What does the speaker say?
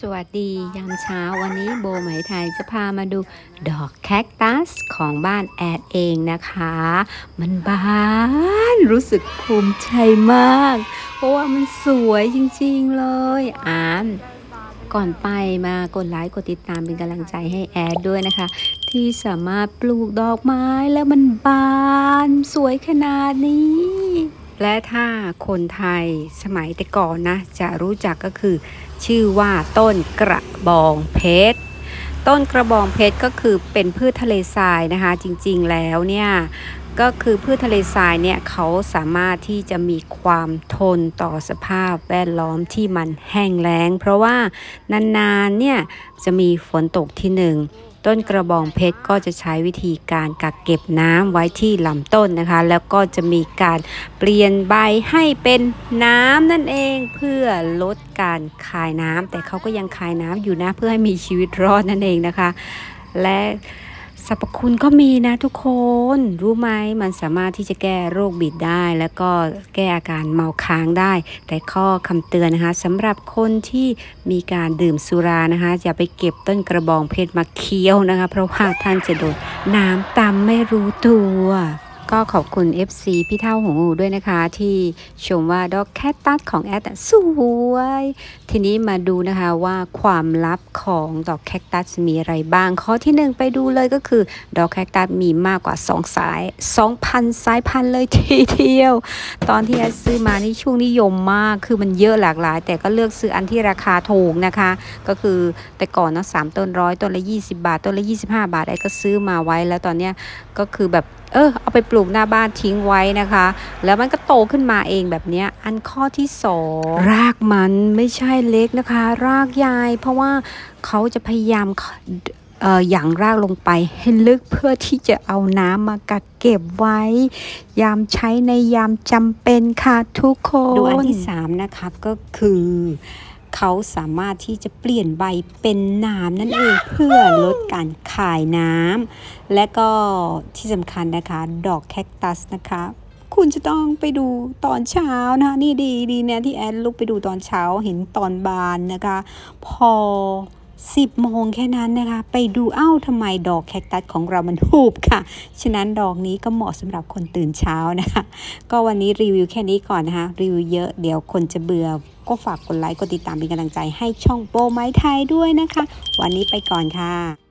สวัสดียามเช้าวันนี้โบไหมไทยจะพามาดูดอกแคคตัสของบ้านแอดเองนะคะ มันบานรู้สึกภูมิใจมาก เพราะว่ามันสวยจริงๆเลยอ่านก่อนไปมากดไลค์กดติดตามเป็นกำลังใจให้แอดด้วยนะคะ ที่สามารถปลูกดอกไม้แล้วมันบานสวยขนาดนี้ และถ้าคนไทยสมัยแต่ก่อนนะ จะรู้จักก็คือ ชื่อว่าต้นกระบองเพชร ต้นกระบองเพชรก็คือเป็นพืชทะเลทรายนะคะ จริงๆแล้วเนี่ยก็คือพืชทะเลทรายเนี่ยเขาสามารถที่จะมีความทนต่อสภาพแวดล้อมที่มันแห้งแล้ง เพราะว่านานๆเนี่ยจะมีฝนตกที่หนึ่ง ต้นกระบองเพชรก็จะใช้วิธีการกักเก็บน้ำไว้ที่ลำต้นนะคะ แล้วก็จะมีการเปลี่ยนใบให้เป็นน้ำนั่นเองเพื่อลดการคายน้ำแต่เขาก็ยังคายน้ำอยู่นะเพื่อให้มีชีวิตรอดนั่นเองนะคะ และ สรรพคุณก็มีนะทุกคน รู้ไหมมันสามารถที่จะแก้โรคบิดได้ แล้วก็แก้อาการเมาค้างได้ แต่ข้อคำเตือนนะคะสำหรับคนที่มีการดื่มสุรานะคะอย่าไปเก็บต้นกระบองเพชรมาเคี้ยวนะคะ เพราะว่าท่านจะโดนน้ำตำไม่รู้ตัว ก็ขอบคุณ FC พี่เท่าหงูด้วยนะคะ ที่ชมว่าดอกแคตตัสของแอดสวย ทีนี้มาดูนะคะว่าความลับของดอกแคคตัสมีอะไรบ้าง ข้อที่หนึ่งไปดูเลยก็คือ ดอกแคคตัสมีมากกว่า 2 สาย 2,000 สายพันธุ์เลยทีเดียว ตอนที่แอดซื้อมานี่ช่วงนิยมมากคือมันเยอะหลากหลาย แต่ก็เลือกซื้ออันที่ราคาถูกนะคะ ก็คือแต่ก่อนเนอะสามต้นร้อยต้นละ 20 บาท ต้นละ 25 บาทไอ้ก็ซื้อมาไว้แล้วตอนเนี้ยก็คือแบบ เออเอาไปปลูกหน้าบ้านทิ้งไว้นะคะ แล้วมันก็โตขึ้นมาเองแบบเนี้ยอันข้อที่สองรากมันไม่ใช่เล็กนะคะ รากใหญ่เพราะว่าเขาจะพยายามเอ่อหยั่งรากลงไปให้ลึกเพื่อที่จะเอาน้ำมากักเก็บไว้ ยามใช้ในยามจำเป็นค่ะทุกคนดูอันที่สามนะคะก็คือ เขาสามารถที่จะเปลี่ยนใบเป็นน้ำนั่นเองเพื่อลดการขายน้ำและก็ที่สำคัญนะคะ ดอกแคคตัสนะคะ คุณจะต้องไปดูตอนเช้านะคะนี่ดีดีเนี่ยที่แอนลุกไปดูตอนเช้าเห็นตอนบานนะคะ พอ 10โมงแค่นั้นนะคะ ไปดูเอ้าทำไมดอกแคคตัสของเรามันหูบค่ะ ฉะนั้นดอกนี้ก็เหมาะสำหรับคนตื่นเช้านะคะ ก็วันนี้รีวิวแค่นี้ก่อนนะคะ รีวิวเยอะเดี๋ยวคนจะเบื่อ ก็ฝากกดไลค์กดติดตามเป็นกำลังใจให้ช่องโปรไม้ไทยด้วยนะคะ วันนี้ไปก่อนค่ะ